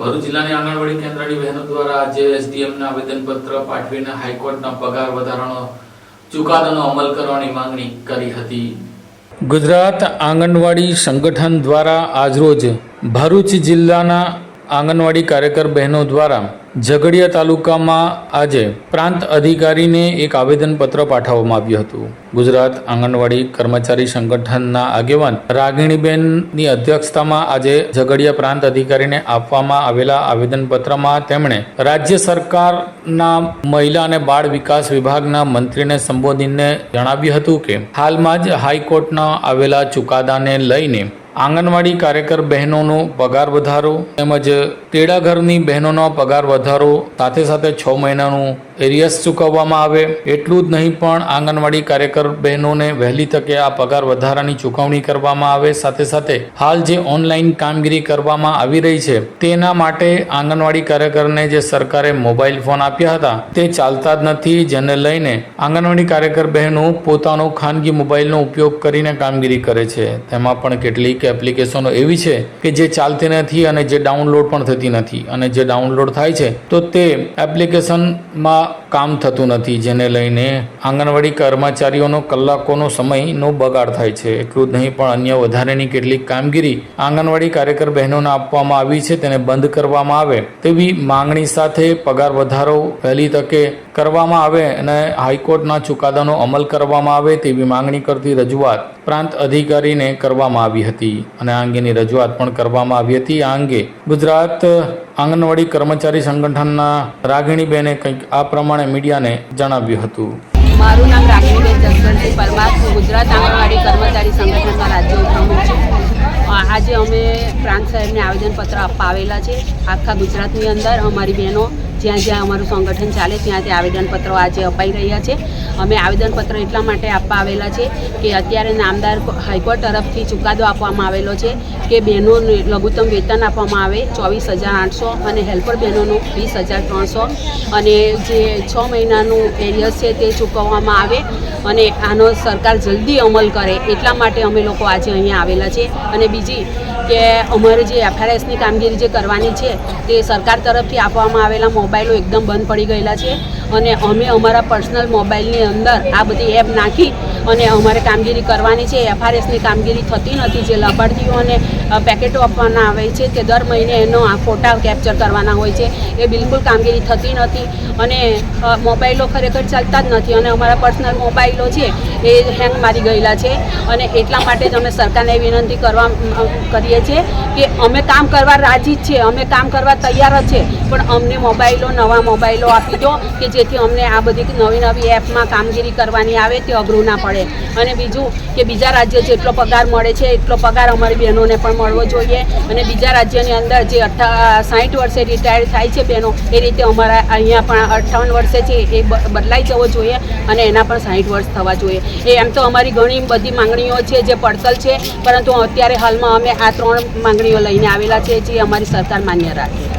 ભરૂચ જિલ્લાની આંગણવાડી કેન્દ્રની બહેનો દ્વારા આજે એસડીએમને આવેદનપત્ર પાઠવીને હાઈકોર્ટના પગાર વધારાનો ચુકાદાનો અમલ કરવાની માંગણી કરી હતી. ગુજરાત આંગણવાડી સંગઠન દ્વારા આજરોજ ભરૂચ જિલ્લાના આંગણવાડી કાર્યકર બહેનો દ્વારા ઝઘડિયા તાલુકામાં આજે પ્રાંત અધિકારીને એક આવેદનપત્ર પાઠવવામાં આવ્યું હતું. ગુજરાત આંગણવાડી કર્મચારી સંગઠનના આગેવાન રાગીણીબેનની અધ્યક્ષતામાં આજે ઝઘડિયા પ્રાંત અધિકારીને આપવામાં આવેલા આવેદનપત્રમાં તેમણે રાજ્ય સરકારના મહિલા અને બાળ વિકાસ વિભાગના મંત્રીને સંબોધીને જણાવ્યું હતું કે, હાલમાં જ હાઈકોર્ટના આવેલા ચુકાદાને લઈને આંગણવાડી કાર્યકર બહેનોનો પગાર વધારો તેમજ તેડાઘરની બહેનોનો પગાર વધારો સાથે સાથે છ મહિનાનું એરિયસ ચૂકવવામાં આવે, એટલું જ નહીં પણ આંગણવાડી કાર્યકર બહેનોને વહેલી તકે આ પગાર વધારાની ચૂકવણી કરવામાં આવે. સાથે સાથે હાલ જે ઓનલાઈન કામગીરી કરવામાં આવી રહી છે, તેના માટે આંગણવાડી કાર્યકરને જે સરકારે મોબાઈલ ફોન આપ્યા હતા, તે ચાલતા જ નથી. જેને લઈને આંગણવાડી કાર્યકર બહેનો પોતાનો ખાનગી મોબાઈલનો ઉપયોગ કરીને કામગીરી કરે છે. તેમાં પણ કેટલીક એપ્લિકેશનો એવી છે કે જે ચાલતી નથી અને જે ડાઉનલોડ પણ થતી નથી. અને જે ડાઉનલોડ થાય છે, તો તે એપ્લિકેશનમાં કામ થતું નથી, જેને લઈને આંગણવાડી કર્મચારીઓનો કલાકોનો સમયનો બગાડ થાય છે. એટલું જ નહીં, પણ અન્ય વધારેની કેટલીક કામગીરી આંગણવાડી કાર્યકર બહેનોને આપવામાં આવી છે, તેને બંધ કરવામાં આવે તેવી માંગણી સાથે પગાર વધારો વહેલી તકે કરવામાં આવે અને હાઈકોર્ટના ચુકાદાનો અમલ કરવામાં આવે તેવી માંગણી કરતી રજૂઆત પ્રાંત અધિકારીને કરવામાં આવી હતી અને આ અંગેની રજૂઆત પણ કરવામાં આવી હતી. આ અંગે ગુજરાત આંગણવાડી કર્મચારી સંગઠનના રાગિણીબેને કંઈક આ પ્રમાણે મીડિયાને જણાવ્યું હતું. મારું નામ રાગીણીબેન જસવંતસિંહ પરમાર ગુજરાત આંગણવાડી કર્મચારી સંગઠનના રાજ્ય પ્રમુખ છું. આજે અમે પ્રાંત સાહેબને આવેદનપત્ર આપવા આવેલા છે આખા ગુજરાતની અંદર અમારી બહેનો જ્યાં જ્યાં અમારું સંગઠન ચાલે ત્યાં તે આવેદનપત્રો આજે અપાઈ રહ્યા છે. અમે આવેદનપત્ર એટલા માટે આપવા આવેલા છે કે અત્યારે નામદાર હાઈકોર્ટ તરફથી ચુકાદો આપવામાં આવેલો છે કે બહેનોને લઘુત્તમ વેતન આપવામાં આવે ચોવીસ હજાર આઠસો અને હેલ્પર બહેનોનું વીસ હજાર ત્રણસો. અને જે છ મહિનાનું એરિયસ છે તે ચૂકવવામાં આવે અને આનો સરકાર જલ્દી અમલ કરે એટલા માટે અમે લોકો આજે અહીંયા આવેલા છે. અને બીજી કે અમારે જે એફઆરએસની કામગીરી જે કરવાની છે તે સરકાર તરફથી આપવામાં આવેલા મોબાઈલો એકદમ બંધ પડી ગયેલા છે. અને અમે અમારા પર્સનલ મોબાઈલની અંદર આ બધી એપ નાખી અને અમારે કામગીરી કરવાની છે. એફઆરએસની કામગીરી થતી નથી. જે લાભાર્થીઓને પેકેટો આપવાના આવે છે તે દર મહિને એનો આ ફોટા કેપ્ચર કરવાના હોય છે. એ બિલકુલ કામગીરી થતી નથી અને મોબાઈલો ખરેખર ચાલતા જ નથી અને અમારા પર્સનલ મોબાઈલો છે એ હેંગ મારી ગયેલા છે. અને એટલા માટે જ અમે સરકારને વિનંતી કરવા કરીએ છીએ કે અમે કામ કરવા રાજી જ છીએ અમે કામ કરવા તૈયાર જ છે. પણ અમને મોબાઈલો નવા મોબાઈલો આપી દો કે જેથી અમને આ બધી નવી નવી એપમાં કામગીરી કરવાની આવે તે અઘરું ના પડે. અને બીજું કે બીજા રાજ્ય જેટલો પગાર મળે છે, એટલો પગાર અમારી બહેનોને પણ મળવો જોઈએ. અને બીજા રાજ્યની અંદર જે અઠ્ઠા સાઠ વર્ષે રિટાયર થાય છે બહેનો, એ રીતે અમારા અહીંયા પણ અઠ્ઠાવન વર્ષે છે એ બદલાઈ જવો જોઈએ અને એના પણ સાઠ વર્ષ થવા જોઈએ. એ એમ તો અમારી ઘણી બધી માંગણીઓ છે જે પડતલ છે, પરંતુ અત્યારે હાલમાં અમે આ ત્રણ માંગણીઓ લઈને આવેલા છે જે અમારી સરકાર માન્ય રાખે.